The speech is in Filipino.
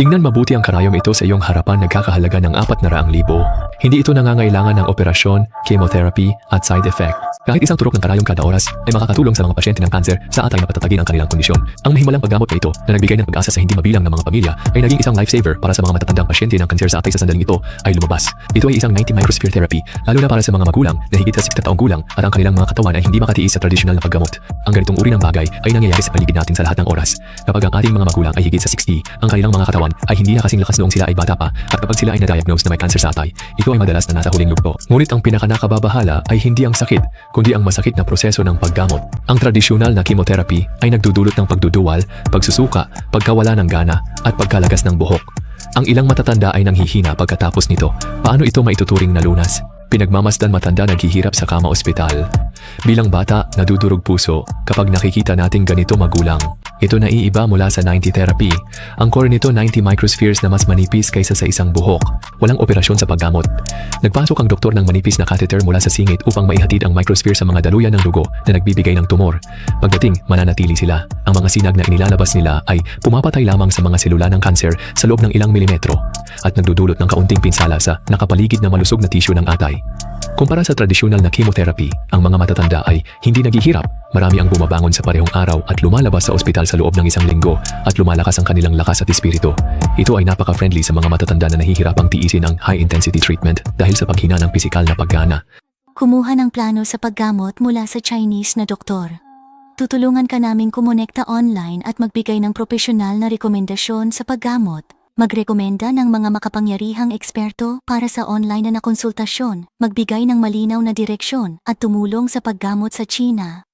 Tingnan mabuti ang karayom ito sa iyong harapan nagkakahalaga ng 400,000. Hindi ito nangangailangan ng operasyon, chemotherapy, at side effect. Kahit isang turok ng karayom kada oras ay makakatulong sa mga pasyente ng kanser sa atay na patatagin ang kanilang kondisyon. Ang mahimalang paggamot na ito na nagbigay ng pag-asa sa hindi mabilang ng mga pamilya ay naging isang lifesaver para sa mga matatandang pasyente ng kanser sa atay sa sandaling ito ay lumabas. Ito ay isang 90 microsphere therapy lalo na para sa mga magulang na higit sa 60 taong gulang at ang kanilang mga katawan ay hindi makatiis sa tradisyonal na paggamot. Ang ganitong uri ng bagay ay nangyayari sa paligid natin sa lahat ng oras. Kapag ang ating mga magulang ay higit sa 60, ang kanilang mga katawan ay hindi na kasing lakas noong sila ay bata pa at kapag sila ay na-diagnose na may cancer sa atay, ito ay madalas na nasa huling lugpo. Ngunit ang pinakanakababahala ay hindi ang sakit, kundi ang masakit na proseso ng paggamot. Ang tradisyonal na chemotherapy ay nagdudulot ng pagduduwal, pagsusuka, pagkawala ng gana, at pagkalagas ng buhok. Ang ilang matatanda ay nanghihina pagkatapos nito. Paano ito maituturing na lunas? Pinagmamasdan matanda naghihirap sa kama ospital. Bilang bata, nadudurog puso kapag nakikita nating ganito magulang. Ito naiiba mula sa 90 therapy. Ang core nito 90 microspheres na mas manipis kaysa sa isang buhok. Walang operasyon sa paggamot. Nagpasok ang doktor ng manipis na catheter mula sa singit upang maihatid ang microsphere sa mga daluyan ng dugo na nagbibigay ng tumor. Pagdating, mananatili sila. Ang mga sinag na inilalabas nila ay pumapatay lamang sa mga selula ng kanser sa loob ng ilang milimetro at nagdudulot ng kaunting pinsala sa nakapaligid na malusog na tissue ng atay. Kumpara sa tradisyonal na chemotherapy, ang mga matatanda ay hindi naghihirap. Marami ang bumabangon sa parehong araw at lumalabas sa ospital sa loob ng isang linggo at lumalakas ang kanilang lakas at espiritu. Ito ay napaka-friendly sa mga matatanda na nahihirapang tiisin ang high-intensity treatment dahil sa paghina ng pisikal na paggana. Kumuha ng plano sa paggamot mula sa Chinese na doktor. Tutulungan ka naming kumonekta online at magbigay ng profesional na rekomendasyon sa paggamot. Magrekomenda ng mga makapangyarihang eksperto para sa online na konsultasyon, magbigay ng malinaw na direksyon at tumulong sa paggamot sa China.